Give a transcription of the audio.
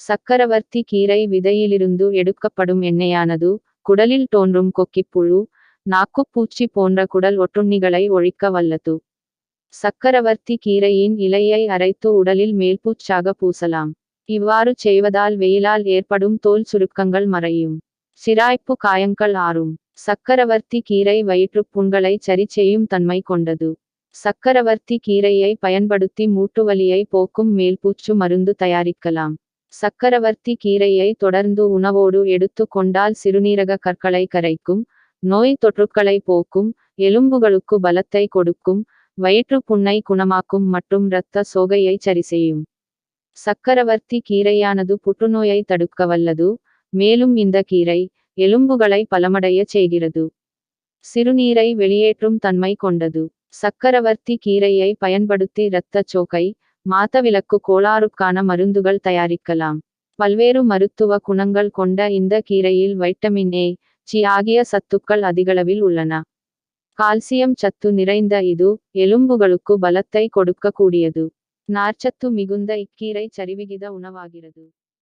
சக்கரவர்த்தி கீரை விதையிலிருந்து எடுக்கப்படும் எண்ணெயானது குடலில் தோன்றும் கொக்கிப்புழு நாக்குப்பூச்சி போன்ற குடல் ஒட்டுண்ணிகளை ஒழிக்க வல்லது. சக்கரவர்த்தி கீரையின் இலையை அரைத்து உடலில் மேல்பூச்சாக பூசலாம். இவ்வாறு செய்வதால் வெயிலால் ஏற்படும் தோல் சுருக்கங்கள் மறையும். சிராய்ப்பு காயங்கள் ஆறும். சக்கரவர்த்தி கீரை வயிற்றுப்புண்களை சரி செய்யும் தன்மை கொண்டது. சக்கரவர்த்தி கீரையை பயன்படுத்தி மூட்டுவலியை போக்கும் மேல்பூச்சு மருந்து தயாரிக்கலாம். சக்கரவர்த்தி கீரையை தொடர்ந்து உணவோடு எடுத்து கொண்டால் சிறுநீரக கற்களை கரைக்கும் நோய் தொற்றுக்களை போக்கும் எலும்புகளுக்கு பலத்தை கொடுக்கும் வயிற்று புண்ணை குணமாக்கும் மற்றும் இரத்த சோகையை சரி செய்யும் சக்கரவர்த்தி கீரையானது புற்றுநோயை தடுக்க வல்லது மேலும் இந்த கீரை எலும்புகளை பலமடைய செய்கிறது. சிறுநீரை வெளியேற்றும் தன்மை கொண்டது. சக்கரவர்த்தி கீரையை பயன்படுத்தி இரத்தச் சோகை மாத்தவிலக்கு கோளாறுக்கான மருந்துகள் தயாரிக்கலாம். பல்வேறு மருத்துவ குணங்கள் கொண்ட இந்த கீரையில் வைட்டமின் ஏ சி ஆகிய சத்துக்கள் அதிகளவில் உள்ளன. கால்சியம் சத்து நிறைந்த இது எலும்புகளுக்கு பலத்தை கொடுக்கக்கூடியது. நார்ச்சத்து மிகுந்த இக்கீரை சரிவிகித உணவாகிறது.